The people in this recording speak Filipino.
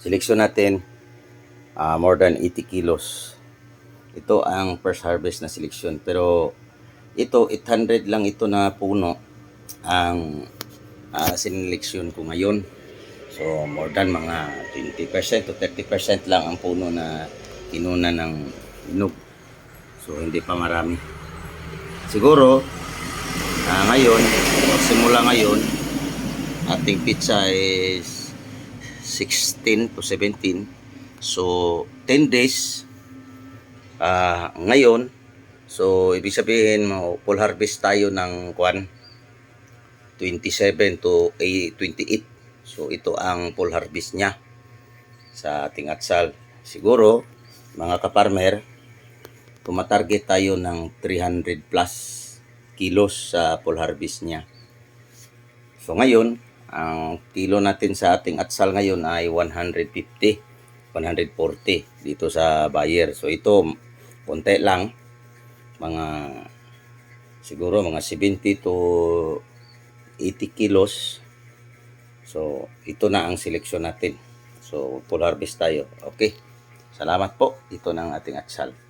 seleksyon natin ah, more than 80 kilos. Ito ang first harvest na seleksyon. Pero ito, 800 lang ito na puno ang uh, sineleksyon ko ngayon. So, more than mga 20% to 30% lang ang puno na kinuna ng inog. So, hindi pa marami. Siguro, ah, ngayon, simula ngayon, ating pizza is 16 to 17. So, 10 days ah, ngayon. So, ibig sabihin, full harvest tayo ng kwan 27 to eh, 28. So, ito ang full harvest niya sa ating atsal. Siguro, mga kaparmer, tumatarget tayo ng 300 plus kilos sa full harvest niya. So ngayon, ang kilo natin sa ating atsal ngayon ay 150, 140 dito sa buyer. So ito, konti lang, mga siguro mga 70 to 80 kilos. So ito na ang seleksyon natin. So full harvest tayo. Okay. Salamat po. Ito ang ating atsal.